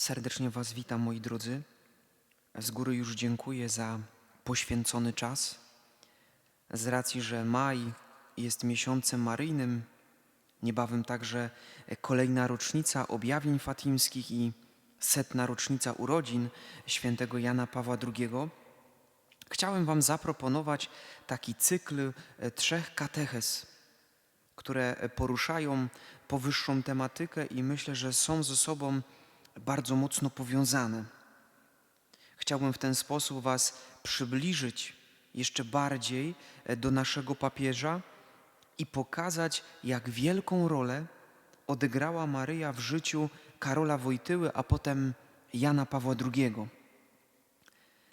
Serdecznie Was witam, moi drodzy. Z góry już dziękuję za poświęcony czas. Z racji, że maj jest miesiącem maryjnym, niebawem także kolejna rocznica objawień fatimskich i setna rocznica urodzin świętego Jana Pawła II, chciałem Wam zaproponować taki cykl e, trzech katechez, które poruszają powyższą tematykę i myślę, że są ze sobą bardzo mocno powiązane. Chciałbym w ten sposób Was przybliżyć jeszcze bardziej e, do naszego papieża i pokazać, jak wielką rolę odegrała Maryja w życiu Karola Wojtyły, a potem Jana Pawła II.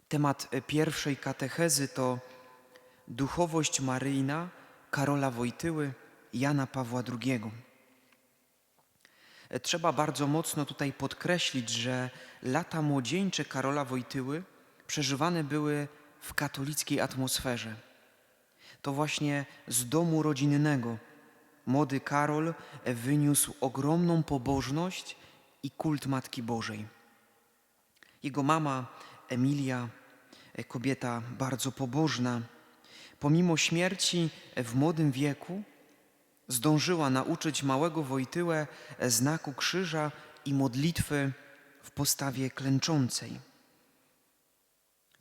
Temat e, pierwszej katechezy to duchowość maryjna Karola Wojtyły, Jana Pawła II. Trzeba bardzo mocno tutaj podkreślić, że lata młodzieńcze Karola Wojtyły przeżywane były w katolickiej atmosferze. To właśnie z domu rodzinnego młody Karol wyniósł ogromną pobożność i kult Matki Bożej. Jego mama Emilia, kobieta bardzo pobożna, pomimo śmierci w młodym wieku, zdążyła nauczyć małego Wojtyłę znaku krzyża i modlitwy w postawie klęczącej.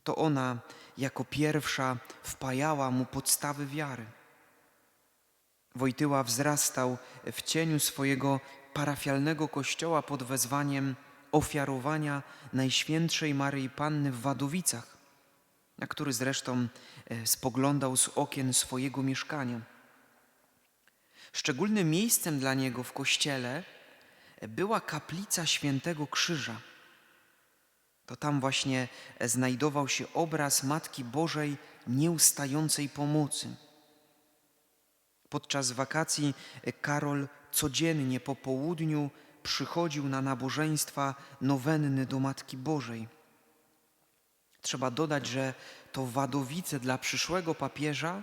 To ona jako pierwsza wpajała mu podstawy wiary. Wojtyła wzrastał w cieniu swojego parafialnego kościoła pod wezwaniem ofiarowania Najświętszej Maryi Panny w Wadowicach, na który zresztą e, spoglądał z okien swojego mieszkania. Szczególnym miejscem dla niego w kościele była kaplica Świętego Krzyża. To tam właśnie znajdował się obraz Matki Bożej nieustającej pomocy. Podczas wakacji Karol codziennie po południu przychodził na nabożeństwa nowenny do Matki Bożej. Trzeba dodać, że to Wadowice dla przyszłego papieża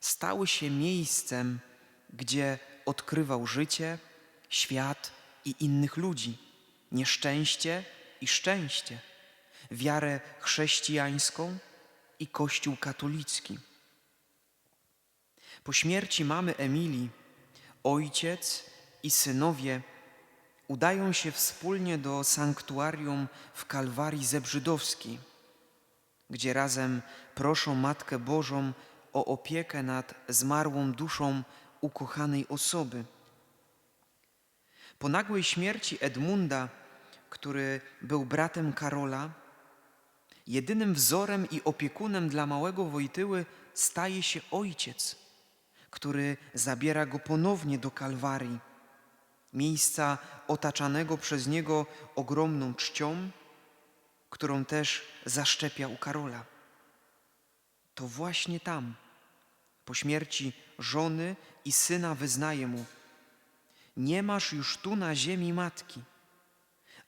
stały się miejscem, gdzie odkrywał życie, świat i innych ludzi, nieszczęście i szczęście, wiarę chrześcijańską i Kościół katolicki. Po śmierci mamy Emilii, ojciec i synowie udają się wspólnie do sanktuarium w Kalwarii Zebrzydowskiej, gdzie razem proszą Matkę Bożą o opiekę nad zmarłą duszą ukochanej osoby. Po nagłej śmierci Edmunda, który był bratem Karola, jedynym wzorem i opiekunem dla małego Wojtyły staje się ojciec, który zabiera go ponownie do Kalwarii, miejsca otaczanego przez niego ogromną czcią, którą też zaszczepia u Karola. To właśnie tam, po śmierci żony i syna wyznaje mu: Nie masz już tu na ziemi matki,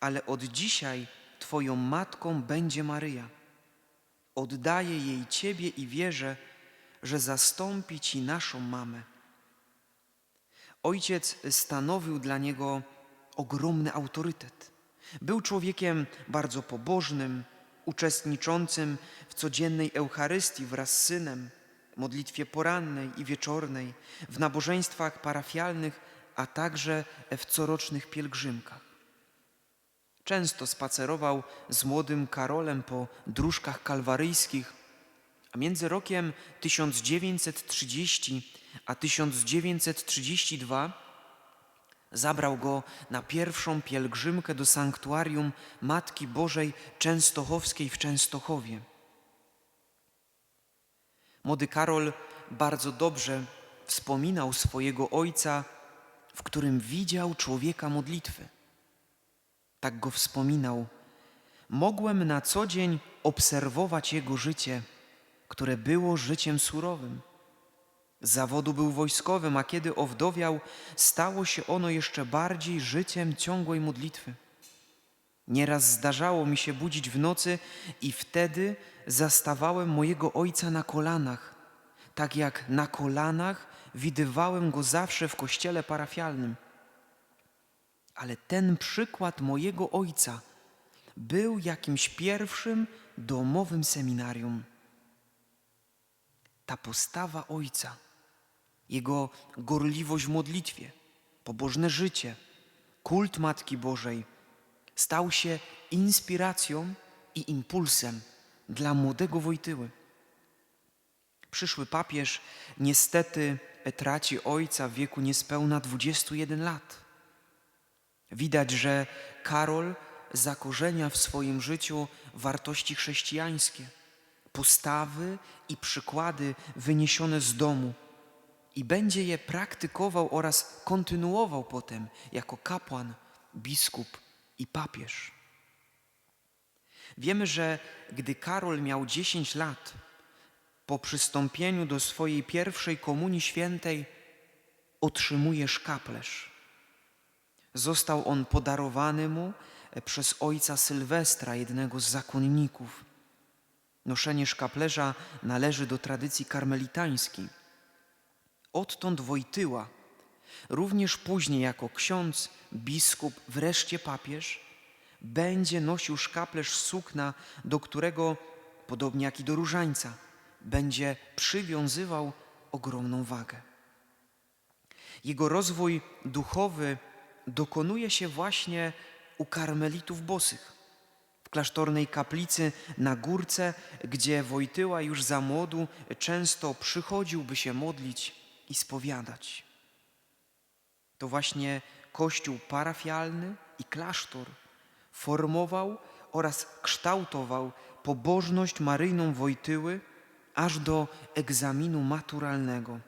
ale od dzisiaj Twoją matką będzie Maryja. Oddaję jej Ciebie i wierzę, że zastąpi Ci naszą mamę. Ojciec stanowił dla niego ogromny autorytet. Był człowiekiem bardzo pobożnym, uczestniczącym w codziennej Eucharystii wraz z synem, modlitwie porannej i wieczornej, w nabożeństwach parafialnych, a także w corocznych pielgrzymkach. Często spacerował z młodym Karolem po dróżkach kalwaryjskich, a między rokiem 1930 a 1932 zabrał go na pierwszą pielgrzymkę do sanktuarium Matki Bożej Częstochowskiej w Częstochowie. Młody Karol bardzo dobrze wspominał swojego ojca, w którym widział człowieka modlitwy. Tak go wspominał. Mogłem na co dzień obserwować jego życie, które było życiem surowym. Z zawodu był wojskowym, a kiedy owdowiał, stało się ono jeszcze bardziej życiem ciągłej modlitwy. Nieraz zdarzało mi się budzić w nocy i wtedy zastawałem mojego ojca na kolanach, tak jak na kolanach widywałem go zawsze w kościele parafialnym. Ale ten przykład mojego ojca był jakimś pierwszym domowym seminarium. Ta postawa ojca, jego gorliwość w modlitwie, pobożne życie, kult Matki Bożej stał się inspiracją i impulsem dla młodego Wojtyły. Przyszły papież niestety traci ojca w wieku niespełna 21 lat. Widać, że Karol zakorzenia w swoim życiu wartości chrześcijańskie, postawy i przykłady wyniesione z domu i będzie je praktykował oraz kontynuował potem jako kapłan, biskup i papież. Wiemy, że gdy Karol miał 10 lat, po przystąpieniu do swojej pierwszej komunii świętej otrzymuje szkaplerz. Został on podarowany mu przez ojca Sylwestra, jednego z zakonników. Noszenie szkaplerza należy do tradycji karmelitańskiej. Odtąd Wojtyła, również później jako ksiądz, biskup, wreszcie papież, będzie nosił szkaplerz sukna, do którego, podobnie jak i do różańca, będzie przywiązywał ogromną wagę. Jego rozwój duchowy dokonuje się właśnie u karmelitów bosych, w klasztornej kaplicy na górce, gdzie Wojtyła już za młodu często przychodził, by się modlić i spowiadać. To właśnie kościół parafialny i klasztor formował oraz kształtował pobożność maryjną Wojtyły aż do egzaminu maturalnego.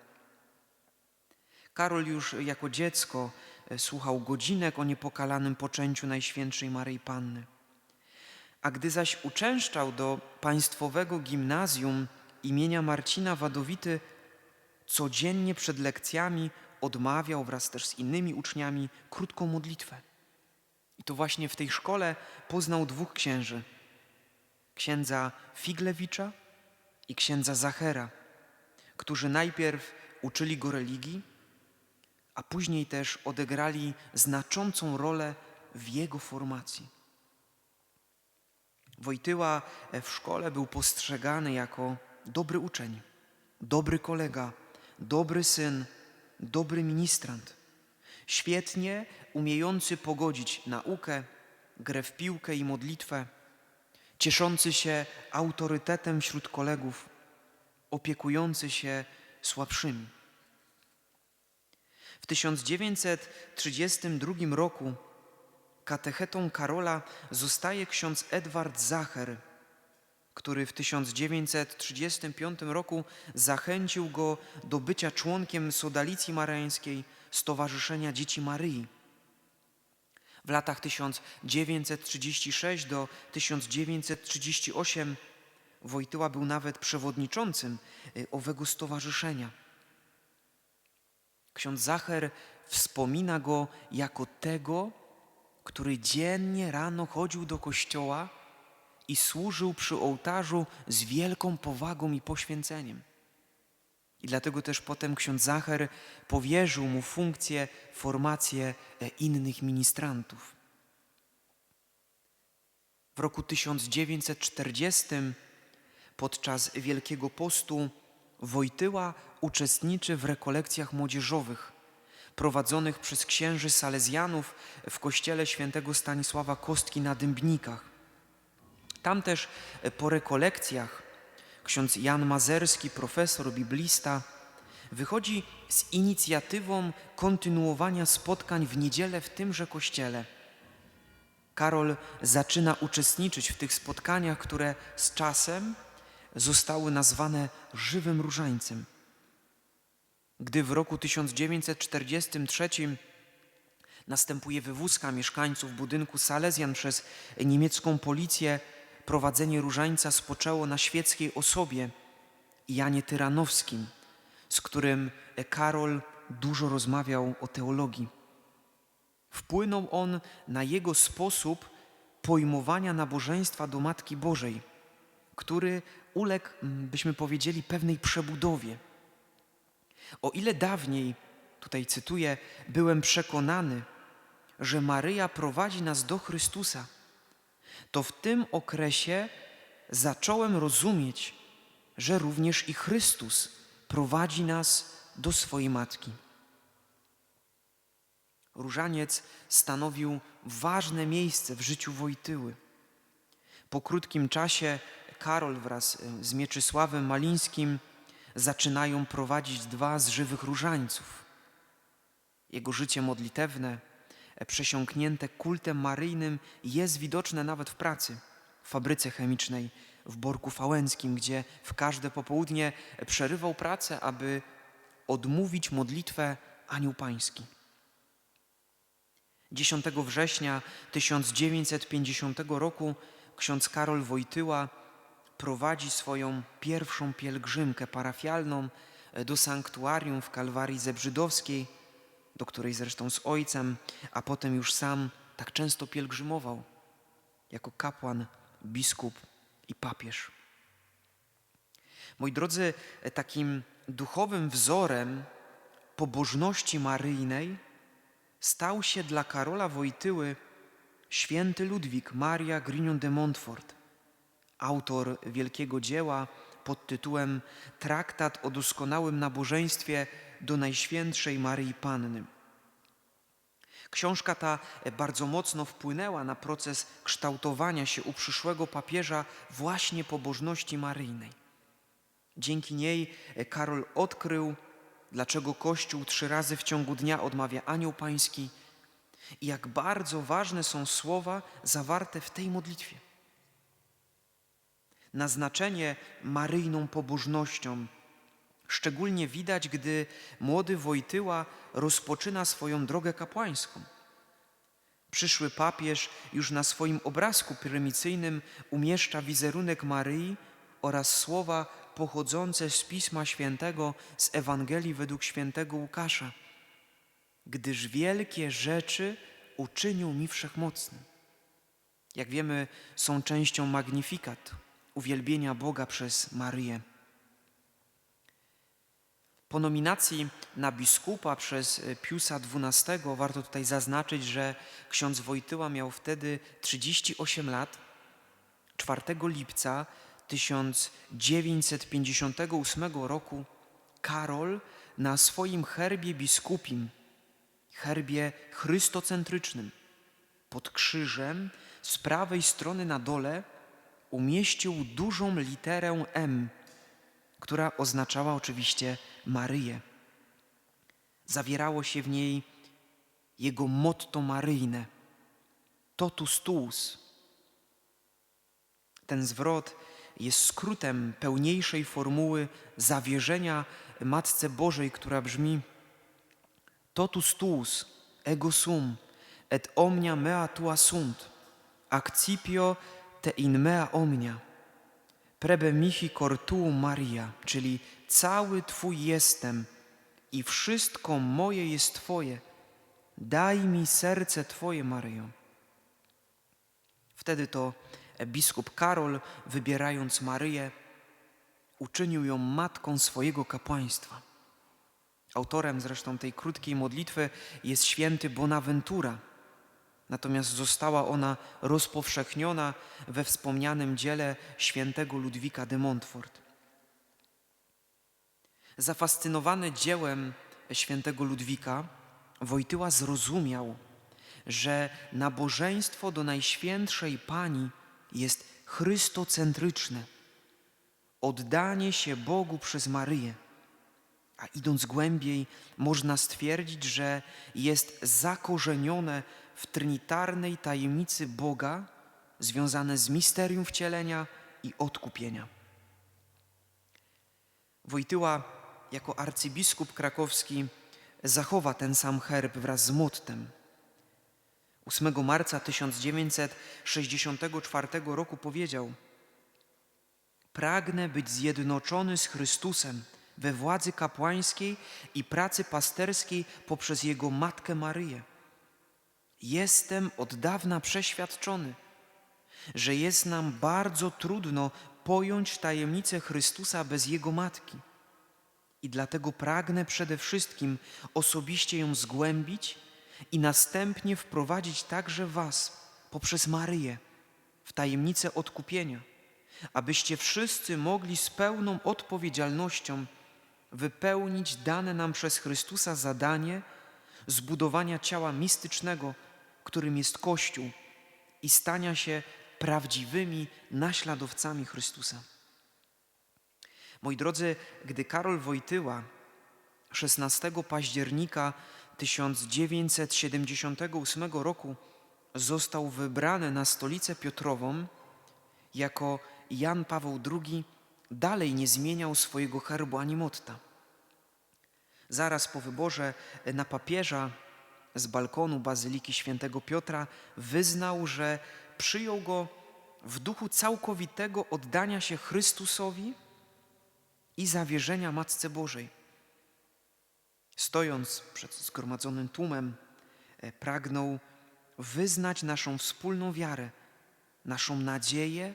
Karol już jako dziecko e, słuchał godzinek o niepokalanym poczęciu Najświętszej Maryi Panny. A gdy zaś uczęszczał do państwowego gimnazjum imienia Marcina Wadowity, codziennie przed lekcjami odmawiał wraz też z innymi uczniami krótką modlitwę. I to właśnie w tej szkole poznał dwóch księży. Księdza Figlewicza i księdza Zachera, którzy najpierw uczyli go religii, a później też odegrali znaczącą rolę w jego formacji. Wojtyła w szkole był postrzegany jako dobry uczeń, dobry kolega, dobry syn, dobry ministrant, świetnie umiejący pogodzić naukę, grę w piłkę i modlitwę, cieszący się autorytetem wśród kolegów, opiekujący się słabszymi. W 1932 roku katechetą Karola zostaje ksiądz Edward Zacher, który w 1935 roku zachęcił go do bycia członkiem Sodalicji Maryjskiej Stowarzyszenia Dzieci Maryi. W latach 1936 do 1938 Wojtyła był nawet przewodniczącym y, owego stowarzyszenia. Ksiądz Zacher wspomina go jako tego, który dziennie rano chodził do kościoła i służył przy ołtarzu z wielką powagą i poświęceniem. I dlatego też potem ksiądz Zacher powierzył mu funkcję, formację e, innych ministrantów. W roku 1940 podczas Wielkiego Postu Wojtyła uczestniczy w rekolekcjach młodzieżowych prowadzonych przez księży salezjanów w kościele świętego Stanisława Kostki na Dębnikach. Tam też e, po rekolekcjach ksiądz Jan Mazerski, profesor, biblista, wychodzi z inicjatywą kontynuowania spotkań w niedzielę w tymże kościele. Karol zaczyna uczestniczyć w tych spotkaniach, które z czasem zostały nazwane żywym różańcem. Gdy w roku 1943 następuje wywózka mieszkańców budynku Salezjan przez niemiecką policję, prowadzenie różańca spoczęło na świeckiej osobie Janie Tyranowskim, z którym Karol dużo rozmawiał o teologii. Wpłynął on na jego sposób pojmowania nabożeństwa do Matki Bożej, który uległ, byśmy powiedzieli, pewnej przebudowie. O ile dawniej, tutaj cytuję, byłem przekonany, że Maryja prowadzi nas do Chrystusa, to w tym okresie zacząłem rozumieć, że również i Chrystus prowadzi nas do swojej matki. Różaniec stanowił ważne miejsce w życiu Wojtyły. Po krótkim czasie Karol wraz e, z Mieczysławem Malińskim zaczynają prowadzić dwa z żywych różańców. Jego życie modlitewne, przesiąknięte kultem maryjnym, jest widoczne nawet w pracy, w fabryce chemicznej w Borku Fałęckim, gdzie w każde popołudnie przerywał pracę, aby odmówić modlitwę Anioł Pański. 10 września 1950 roku ksiądz Karol Wojtyła prowadzi swoją pierwszą pielgrzymkę parafialną do sanktuarium w Kalwarii Zebrzydowskiej, do której zresztą z ojcem, a potem już sam tak często pielgrzymował jako kapłan, biskup i papież. Moi drodzy, takim duchowym wzorem pobożności maryjnej stał się dla Karola Wojtyły święty Ludwik Maria Grignon de Montfort, autor wielkiego dzieła pod tytułem Traktat o doskonałym nabożeństwie do Najświętszej Maryi Panny. Książka ta bardzo mocno wpłynęła na proces kształtowania się u przyszłego papieża właśnie pobożności maryjnej. Dzięki niej Karol odkrył, dlaczego Kościół trzy razy w ciągu dnia odmawia anioł pański i jak bardzo ważne są słowa zawarte w tej modlitwie. Naznaczenie maryjną pobożnością szczególnie widać, gdy młody Wojtyła rozpoczyna swoją drogę kapłańską. Przyszły papież już na swoim obrazku pyramicyjnym umieszcza wizerunek Maryi oraz słowa pochodzące z Pisma Świętego z Ewangelii według świętego Łukasza. Gdyż wielkie rzeczy uczynił mi wszechmocny. Jak wiemy, są częścią magnifikat, uwielbienia Boga przez Maryję. Po nominacji na biskupa przez e, Piusa XII warto tutaj zaznaczyć, że ksiądz Wojtyła miał wtedy 38 lat. 4 lipca 1958 roku Karol na swoim herbie biskupim, herbie chrystocentrycznym, pod krzyżem z prawej strony na dole umieścił dużą literę M, która oznaczała oczywiście Maryję. Zawierało się w niej jego motto maryjne totus tuus. Ten zwrot jest skrótem pełniejszej formuły zawierzenia Matce Bożej, która brzmi totus tuus ego sum et omnia mea tua sunt accipio te in mea omnia prebe mihi cortu Maria, czyli cały Twój jestem i wszystko moje jest Twoje. Daj mi serce Twoje, Maryjo. Wtedy to biskup Karol, wybierając Maryję, uczynił ją matką swojego kapłaństwa. Autorem zresztą tej krótkiej modlitwy jest święty Bonaventura. Natomiast została ona rozpowszechniona we wspomnianym dziele świętego Ludwika de Montfort. Zafascynowany dziełem świętego Ludwika, Wojtyła zrozumiał, że nabożeństwo do Najświętszej Pani jest chrystocentryczne, oddanie się Bogu przez Maryję. A idąc głębiej, można stwierdzić, że jest zakorzenione w trinitarnej tajemnicy Boga, związane z misterium wcielenia i odkupienia. Wojtyła jako arcybiskup krakowski zachowa ten sam herb wraz z mottem. 8 marca 1964 roku powiedział: Pragnę być zjednoczony z Chrystusem we władzy kapłańskiej i pracy pasterskiej poprzez Jego Matkę Maryję. Jestem od dawna przeświadczony, że jest nam bardzo trudno pojąć tajemnicę Chrystusa bez Jego Matki. I dlatego pragnę przede wszystkim osobiście ją zgłębić i następnie wprowadzić także Was poprzez Maryję w tajemnicę odkupienia, abyście wszyscy mogli z pełną odpowiedzialnością wypełnić dane nam przez Chrystusa zadanie zbudowania ciała mistycznego, którym jest Kościół i stania się prawdziwymi naśladowcami Chrystusa. Moi drodzy, gdy Karol Wojtyła 16 października 1978 roku został wybrany na stolicę Piotrową, jako Jan Paweł II dalej nie zmieniał swojego herbu ani motta. Zaraz po wyborze na papieża z balkonu Bazyliki Świętego Piotra wyznał, że przyjął go w duchu całkowitego oddania się Chrystusowi i zawierzenia Matce Bożej. Stojąc przed zgromadzonym tłumem, e, pragnął wyznać naszą wspólną wiarę, naszą nadzieję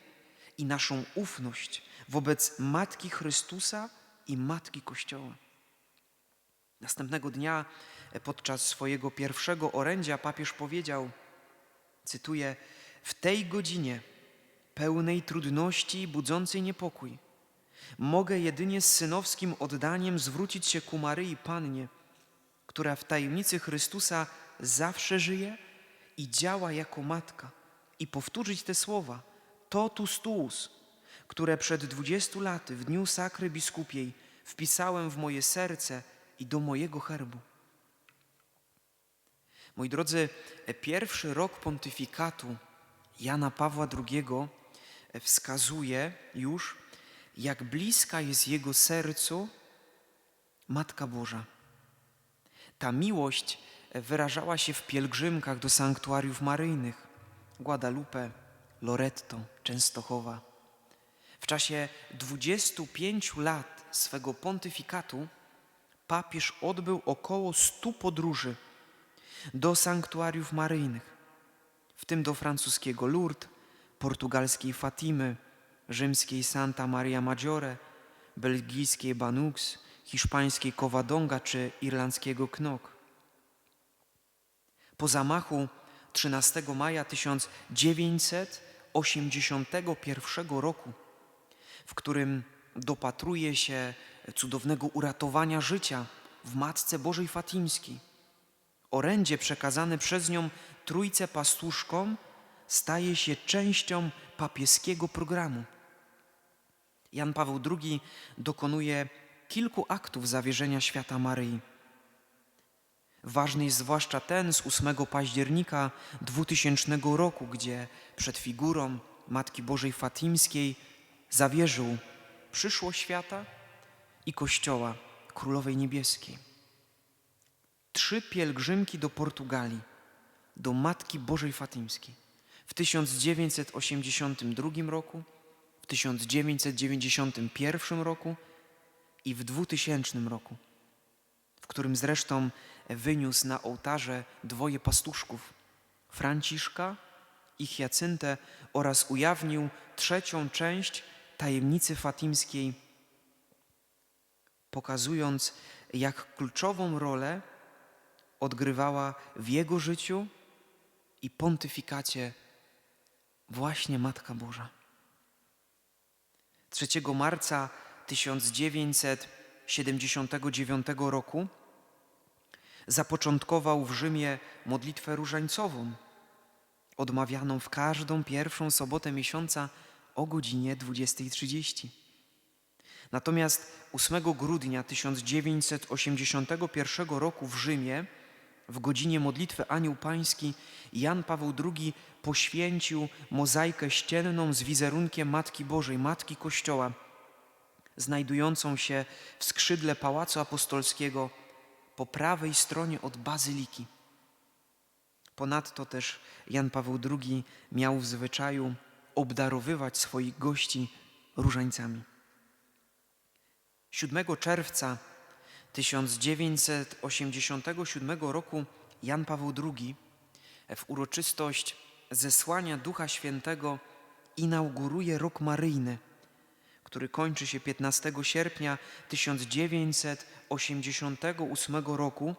i naszą ufność wobec Matki Chrystusa i Matki Kościoła. Następnego dnia, e, podczas swojego pierwszego orędzia, papież powiedział, cytuję, w tej godzinie pełnej trudności i budzącej niepokój, mogę jedynie z synowskim oddaniem zwrócić się ku Maryi Pannie, która w tajemnicy Chrystusa zawsze żyje i działa jako matka i powtórzyć te słowa totus tuus, które przed dwudziestu laty w dniu sakry biskupiej wpisałem w moje serce i do mojego herbu. Moi drodzy, pierwszy rok pontyfikatu Jana Pawła II wskazuje już, jak bliska jest jego sercu Matka Boża. Ta miłość wyrażała się w pielgrzymkach do sanktuariów maryjnych Guadalupe, Loretto, Częstochowa. W czasie 25 lat swego pontyfikatu papież odbył około 100 podróży do sanktuariów maryjnych, w tym do francuskiego Lourdes, portugalskiej Fatimy, rzymskiej Santa Maria Maggiore, belgijskiej Banux, hiszpańskiej Covadonga czy irlandzkiego Knok. Po zamachu 13 maja 1981 roku, w którym dopatruje się cudownego uratowania życia w Matce Bożej Fatimskiej, orędzie przekazane przez nią Trójce Pastuszkom staje się częścią papieskiego programu. Jan Paweł II dokonuje kilku aktów zawierzenia świata Maryi. Ważny jest zwłaszcza ten z 8 października 2000 roku, gdzie przed figurą Matki Bożej Fatimskiej zawierzył przyszłość świata i Kościoła Królowej Niebieskiej. Trzy pielgrzymki do Portugalii, do Matki Bożej Fatimskiej w 1982 roku, w 1991 roku i w 2000 roku, w którym zresztą wyniósł na ołtarze dwoje pastuszków, Franciszka i Hyacyntę oraz ujawnił trzecią część tajemnicy fatimskiej, pokazując, jak kluczową rolę odgrywała w jego życiu i pontyfikacie właśnie Matka Boża. 3 marca 1979 roku zapoczątkował w Rzymie modlitwę różańcową, odmawianą w każdą pierwszą sobotę miesiąca o godzinie 20.30. Natomiast 8 grudnia 1981 roku w Rzymie w godzinie modlitwy Anioł Pański Jan Paweł II poświęcił mozaikę ścienną z wizerunkiem Matki Bożej, Matki Kościoła, znajdującą się w skrzydle Pałacu Apostolskiego po prawej stronie od bazyliki. Ponadto też Jan Paweł II miał w zwyczaju obdarowywać swoich gości różańcami. 7 czerwca 1987 roku Jan Paweł II w uroczystość zesłania Ducha Świętego inauguruje rok maryjny, który kończy się 15 sierpnia 1988 roku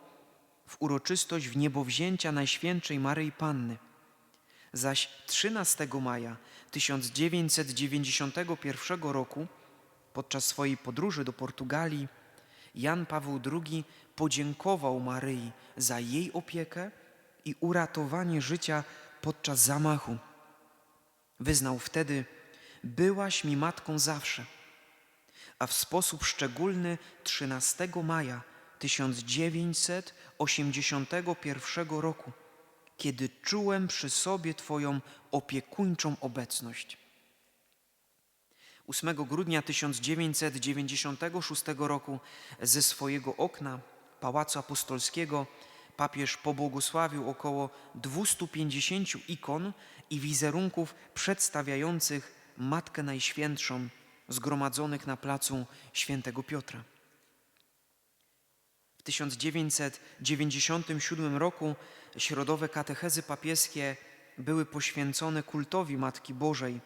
w uroczystość wniebowzięcia Najświętszej Maryi Panny. Zaś 13 maja 1991 roku, podczas swojej podróży do Portugalii, Jan Paweł II podziękował Maryi za jej opiekę i uratowanie życia podczas zamachu. Wyznał wtedy: Byłaś mi matką zawsze. A w sposób szczególny 13 maja 1981 roku, kiedy czułem przy sobie Twoją opiekuńczą obecność. 8 grudnia 1996 roku ze swojego okna Pałacu Apostolskiego papież pobłogosławił około 250 ikon i wizerunków przedstawiających Matkę Najświętszą zgromadzonych na placu Świętego Piotra. W 1997 roku środowe katechezy papieskie były poświęcone kultowi Matki Bożej,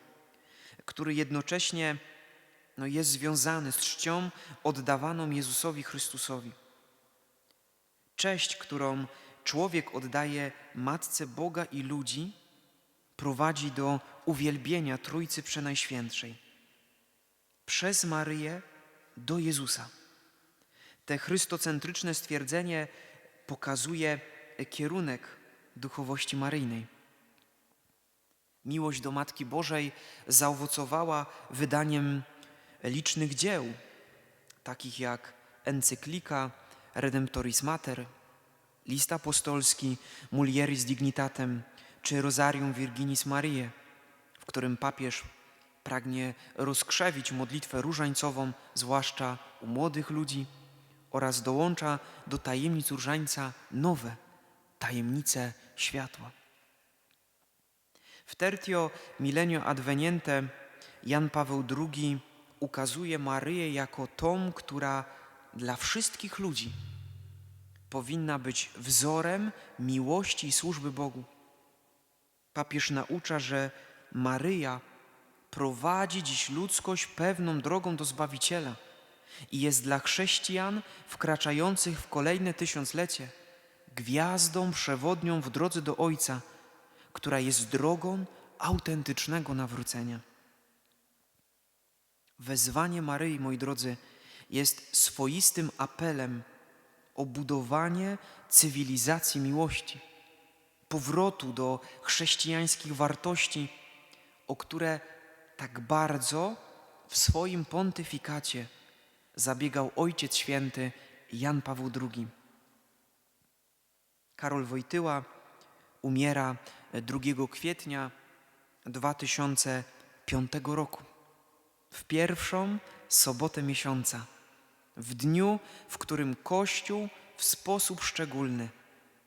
który jednocześnie no, jest związany z czcią oddawaną Jezusowi Chrystusowi. Cześć, którą człowiek oddaje Matce Boga i ludzi, prowadzi do uwielbienia Trójcy Przenajświętszej. Przez Maryję do Jezusa. Te chrystocentryczne stwierdzenie pokazuje kierunek duchowości maryjnej. Miłość do Matki Bożej zaowocowała wydaniem licznych dzieł, takich jak encyklika Redemptoris Mater, list apostolski Mulieris Dignitatem czy Rosarium Virginis Mariae, w którym papież pragnie rozkrzewić modlitwę różańcową, zwłaszcza u młodych ludzi, oraz dołącza do tajemnic różańca nowe tajemnice światła. W Tertio Milenio Adveniente Jan Paweł II ukazuje Maryję jako tą, która dla wszystkich ludzi powinna być wzorem miłości i służby Bogu. Papież naucza, że Maryja prowadzi dziś ludzkość pewną drogą do Zbawiciela i jest dla chrześcijan wkraczających w kolejne tysiąclecie gwiazdą przewodnią w drodze do Ojca, która jest drogą autentycznego nawrócenia. Wezwanie Maryi, moi drodzy, jest swoistym apelem o budowanie cywilizacji miłości, powrotu do chrześcijańskich wartości, o które tak bardzo w swoim pontyfikacie zabiegał Ojciec Święty Jan Paweł II. Karol Wojtyła umiera 2 kwietnia 2005 roku, w pierwszą sobotę miesiąca, w dniu, w którym Kościół w sposób szczególny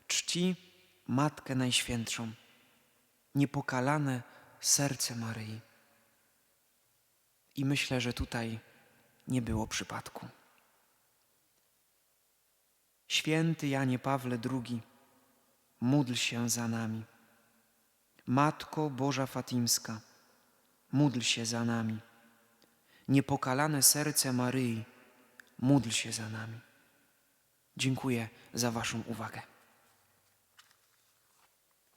czci Matkę Najświętszą, niepokalane serce Maryi. I myślę, że tutaj nie było przypadku. Święty Janie Pawle II, módl się za nami. Matko Boża Fatimska, módl się za nami. Niepokalane serce Maryi, módl się za nami. Dziękuję za Waszą uwagę.